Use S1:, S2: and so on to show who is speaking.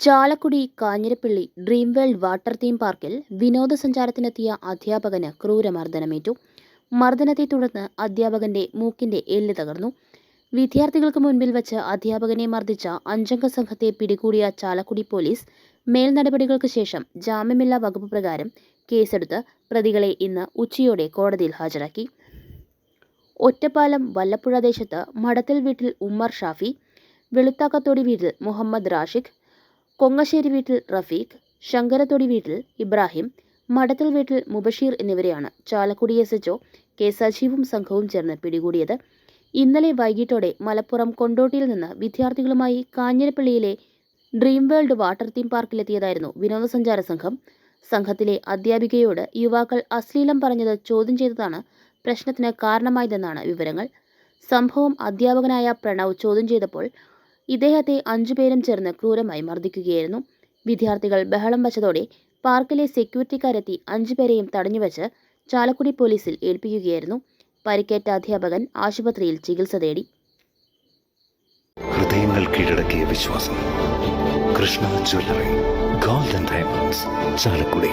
S1: Chalakudy Kanjirappally dream world water theme പാർക്കിൽ വിനോദസഞ്ചാരത്തിനെത്തിയ അധ്യാപകന് ക്രൂരമർദ്ദനമേറ്റു. മർദ്ദനത്തെ തുടർന്ന് അധ്യാപകന്റെ മൂക്കിന്റെ എല്ല് തകർന്നു. വിദ്യാർത്ഥികൾക്ക് മുൻപിൽ വച്ച് അധ്യാപകനെ മർദ്ദിച്ച അഞ്ചംഗ സംഘത്തെ പിടികൂടിയ ചാലക്കുടി പോലീസ് മേൽ നടപടികൾക്ക് ശേഷം ജാമ്യമില്ലാ വകുപ്പ് പ്രകാരം കേസെടുത്ത് പ്രതികളെ ഇന്ന് ഉച്ചയോടെ കോടതിയിൽ ഹാജരാക്കി. ഒറ്റപ്പാലം വല്ലപ്പുഴ ദേശത്ത് മടത്തിൽ വീട്ടിൽ ഉമ്മർ ഷാഫി വെളുത്താക്കത്തോടി വീട്ടിൽ മുഹമ്മദ് റാഷിഖ് കൊങ്ങശ്ശേരി വീട്ടിൽ റഫീഖ് ശങ്കരത്തൊടി വീട്ടിൽ ഇബ്രാഹിം മടത്തിൽ വീട്ടിൽ മുബഷീർ എന്നിവരെയാണ് Chalakudy S H O K സജീവും സംഘവും ചേർന്ന് പിടികൂടിയത്. ഇന്നലെ വൈകിട്ടോടെ മലപ്പുറം കൊണ്ടോട്ടിയിൽ നിന്ന് വിദ്യാർത്ഥികളുമായി കാഞ്ഞിരപ്പള്ളിയിലെ ഡ്രീം വേൾഡ് വാട്ടർ തീം പാർക്കിലെത്തിയതായിരുന്നു വിനോദസഞ്ചാര സംഘം. സംഘത്തിലെ അധ്യാപികയോട് യുവാക്കൾ അശ്ലീലം പറഞ്ഞത് ചോദ്യം ചെയ്തതാണ് പ്രശ്നത്തിന് കാരണമായതെന്നാണ് വിവരങ്ങൾ. സംഭവം അധ്യാപകനായ പ്രണവ് ചോദ്യം ചെയ്തപ്പോൾ ഇദ്ദേഹത്തെ അഞ്ചുപേരും ചേർന്ന് ക്രൂരമായി മർദ്ദിക്കുകയായിരുന്നു. വിദ്യാർത്ഥികൾ ബഹളം വച്ചതോടെ പാർക്കിലെ സെക്യൂരിറ്റിക്കാരെത്തി അഞ്ചുപേരെയും തടഞ്ഞുവച്ച് ചാലക്കുടി പോലീസിൽ ഏൽപ്പിക്കുകയായിരുന്നു. പരിക്കേറ്റ അധ്യാപകൻ ആശുപത്രിയിൽ ചികിത്സ തേടി.
S2: ഹൃദയങ്ങൾ കീഴടക്കിയ വിശ്വാസം. Krishna jewellery golden diamonds Chalakudy.